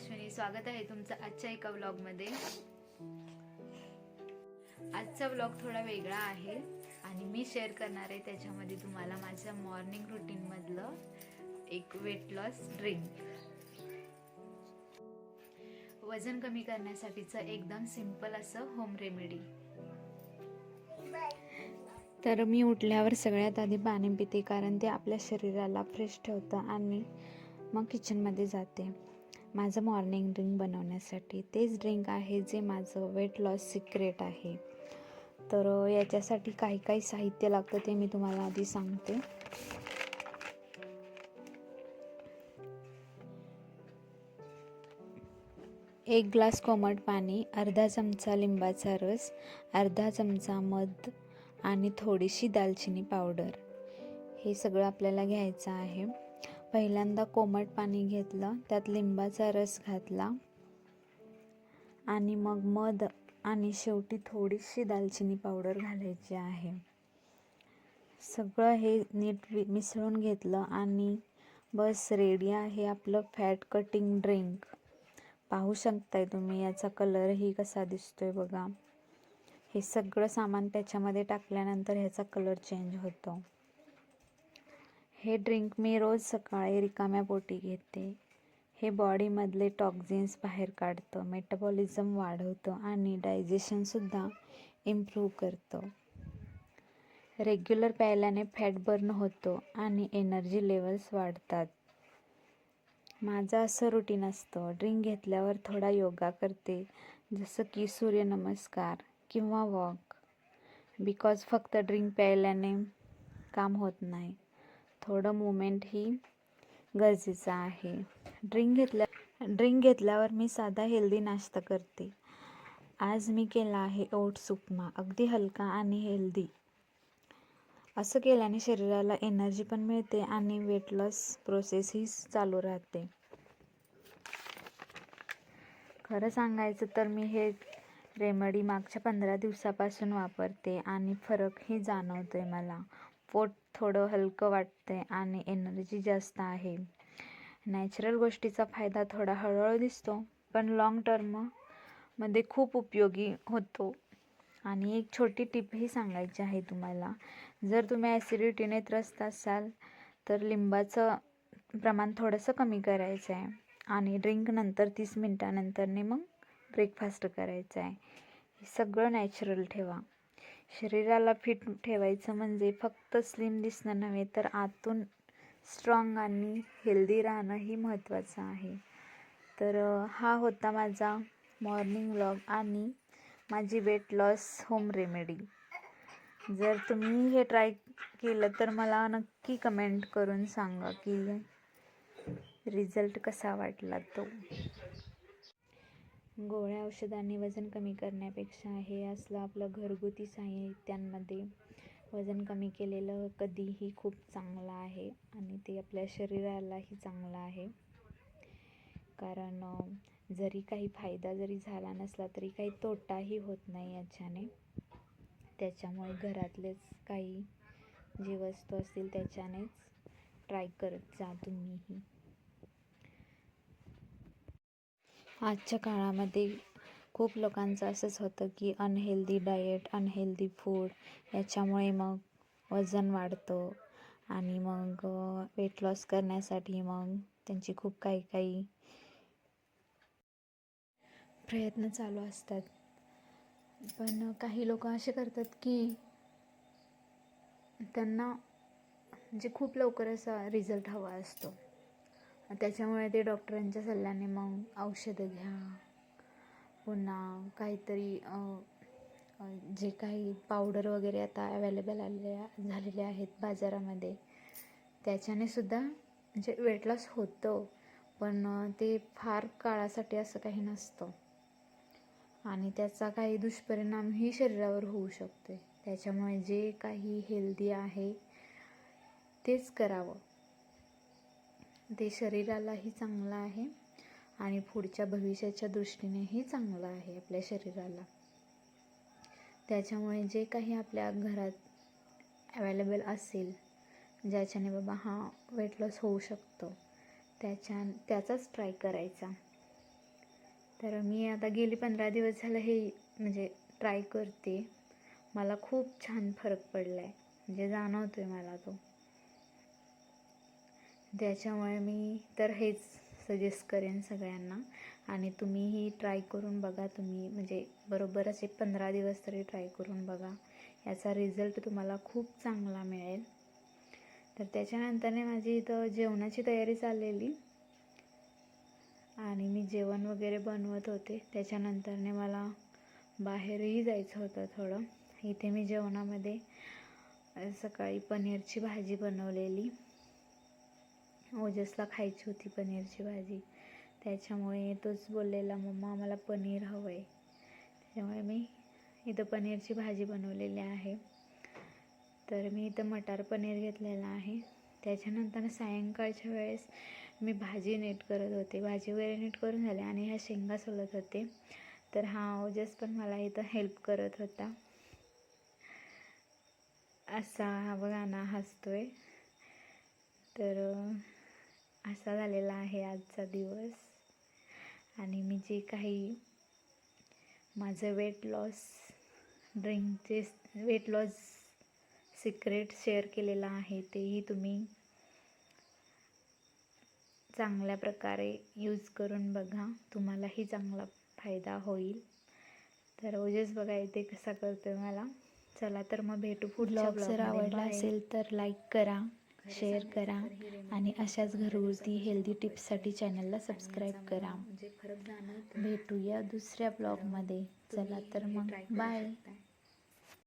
अश्विनी स्वागत आहे तुमचं आजच्या एका व्लॉगमध्ये आजचा व्लॉग थोडा वेगळा आहे आणि मी शेअर करणार आहे त्याच्यामध्ये तुम्हाला माझ्या मॉर्निंग रुटीनमधलं एक वेट लॉस ड्रिंक वजन कमी करण्यासाठीचं एकदम सिंपल असं होम रेमेडी तर मी उठल्यावर सगळ्यात आधी पाणी पिते कारण ते आपल्या शरीराला फ्रेश ठेवतं आणि मग किचनमध्ये जाते. माझं मॉर्निंग ड्रिंक बनवण्यासाठी तेच ड्रिंक आहे जे माझं वेट लॉस सिक्रेट आहे. तर याच्यासाठी काही काही साहित्य लागतं ते मी तुम्हाला आधी सांगते. एक ग्लास कोमट पाणी अर्धा चमचा लिंबाचा रस अर्धा चमचा मध आणि थोडीशी दालचिनी पावडर हे सगळं आपल्याला घ्यायचं आहे. पहिल्यांदा कोमट पाणी घेतलं त्यात लिंबाचा रस घातला आणि मग मध आणि शेवटी थोडीशी दालचिनी पावडर घालायची आहे. सगळं हे नीट मिसळून घेतलं आणि बस रेडी आहे आपलं फॅट कटिंग ड्रिंक. पाहू शकताय तुम्ही याचा कलरही कसा दिसतोय बघा. हे सगळं सामान त्याच्यामध्ये टाकल्यानंतर ह्याचा कलर चेंज होतो. हे ड्रिंक मी रोज सकाळी रिकाम्या पोटी घेते. हे बॉडीमधले टॉक्झिन्स बाहेर काढतं मेटाबॉलिझम वाढवतं आणि डायजेशनसुद्धा इम्प्रूव्ह करतं. रेग्युलर प्यायल्याने फॅट बर्न होतो आणि एनर्जी लेवल्स वाढतात. माझं असं रुटीन असतं ड्रिंक घेतल्यावर थोडा योगा करते जसं की सूर्यनमस्कार किंवा वॉक. बिकॉज फक्त ड्रिंक प्यायल्याने काम होत नाही. थोडं मुवमेंटही गरजेचं आहे. ड्रिंक घेतल्या ड्रिंक घेतल्यावर मी साधा हेल्दी नाश्ता करते. आज मी केला आहे ओट्स उपमा अगदी हलका आणि हेल्दी असं केल्याने शरीराला एनर्जी पण मिळते आणि वेट लॉस प्रोसेसही चालू राहते. खरं सांगायचं तर मी हे रेमेडी मागच्या पंधरा दिवसापासून वापरते आणि फरकही जाणवतो आहे मला. पोट थोडं हलकं वाटते आणि एनर्जी जास्त आहे. नॅचरल गोष्टीचा फायदा थोडा हळूहळू दिसतो पण लाँग टर्ममध्ये खूप उपयोगी होतो. आणि एक छोटी टिपही सांगायची आहे तुम्हाला. जर तुम्ही ॲसिडिटीने त्रस्त असाल तर लिंबाचं प्रमाण थोडंसं कमी करायचं आहे. आणि ड्रिंक नंतर तीस मिनटानंतरने मग ब्रेकफास्ट करायचा आहे. हे सगळं नॅचरल ठेवा. शरीराला फिट ठेवायचं म्हणजे फक्त स्लिम दिसणं नव्हे तर आतून स्ट्रॉंग आणि हेल्दी राहणं ही महत्त्वाचं आहे. तर हा होता माझा मॉर्निंग व्लॉग आणि माझी वेट लॉस होम रेमेडी जर तुम्ही हे ट्राय केलं तर मला नक्की कमेंट करून सांगा की रिझल्ट कसा वाटला तो. गोळ्या औषधांनी वजन कमी करण्यापेक्षा हे असलं आपलं घरगुती साहित्यांमध्ये वजन कमी केलेलं कधीही खूप चांगलं आहे आणि ते आपल्या शरीरालाही चांगलं आहे. कारण जरी काही फायदा जरी झाला नसला तरी काही तोटाही होत नाही याच्याने. त्याच्यामुळे घरातलेच काही जी वस्तू असतील त्याच्यानेच ट्राय करत जा तुम्हीही. आजच्या काळामध्ये खूप लोकांचं असंच होतं की अनहेल्दी डाएट अनहेल्दी फूड याच्यामुळे मग वजन वाढतं आणि मग वेट लॉस करण्यासाठी मग त्यांची खूप काही काही प्रयत्न चालू असतात. पण काही लोक असे करतात की त्यांना म्हणजे खूप लवकर असा रिझल्ट हवा असतो. त्याच्यामुळे ते डॉक्टरांच्या सल्ल्याने मग औषधं घ्या. पुन्हा काहीतरी जे काही पावडर वगैरे आता अवेलेबल आलेल्या झालेले आहेत बाजारामध्ये त्याच्याने सुद्धा म्हणजे वेट लॉस होतं पण ते फार काळासाठी असं काही नसतं. आणि त्याचा काही दुष्परिणामही शरीरावर होऊ शकते त्याच्यामुळे जे काही हेल्दी आहे तेच करावं. ते शरीरालाही चांगलं आहे आणि पुढच्या भविष्याच्या दृष्टीनेही चांगलं आहे आपल्या शरीराला. त्याच्यामुळे जे काही आपल्या घरात अवेलेबल असेल ज्याच्याने बाबा हा वेट लॉस होऊ शकतो त्याच्या त्याचाच ट्राय करायचा. तर मी आता गेली पंधरा दिवस झालं हे म्हणजे ट्राय करते. मला खूप छान फरक पडला आहे म्हणजे जाणवतो आहे मला तो. त्याच्यामुळे मी तर हेच सजेस्ट करेन सगळ्यांना. आणि तुम्हीही ट्राय करून बघा. तुम्ही म्हणजे बरोबरच एक पंधरा दिवस तरी ट्राय करून बघा. याचा रिझल्ट तुम्हाला खूप चांगला मिळेल. तर त्याच्यानंतरने माझी इथं जेवणाची तयारी चाललेली. आणि मी जेवण वगैरे बनवत होते. त्याच्यानंतरने मला बाहेरही जायचं होतं थोडं. इथे मी जेवणामध्ये सकाळी पनीरची भाजी बनवलेली. ओजसला खायची होती पनीरची भाजी. त्याच्यामुळे तोच बोललेला मम्मा मला पनीर हवं आहे त्याच्यामुळे मी इथं पनीरची भाजी बनवलेली आहे. तर मी इथं मटार पनीर घेतलेलं आहे. त्याच्यानंतर सायंकाळच्या वेळेस मी भाजी नीट करत होते. भाजी वगैरे नीट करून झाले आणि ह्या शेंगा सोलत होते. तर हा ओजस पण मला इथं हेल्प करत होता. असा हा बघा ना हसतोय. तर असा झालेला आहे आजचा दिवस. आणि मी जे काही माझं वेट लॉस ड्रिंकचे वेट लॉस सिक्रेट शेअर केलेलं आहे तेही तुम्ही चांगल्या प्रकारे यूज करून बघा. तुम्हालाही चांगला फायदा होईल. तर ओजेस बघा इथे कसा करतोय मला. चला तर मग भेटू ब्लॉग जर. आवडला. असेल तर लाईक करा. शेअर करा आणि अशाच घरगुती हेल्दी टिप्ससाठी चॅनलला सबस्क्राईब करा. म्हणजे भेटूया दुसऱ्या ब्लॉगमध्ये चला तर मग बाय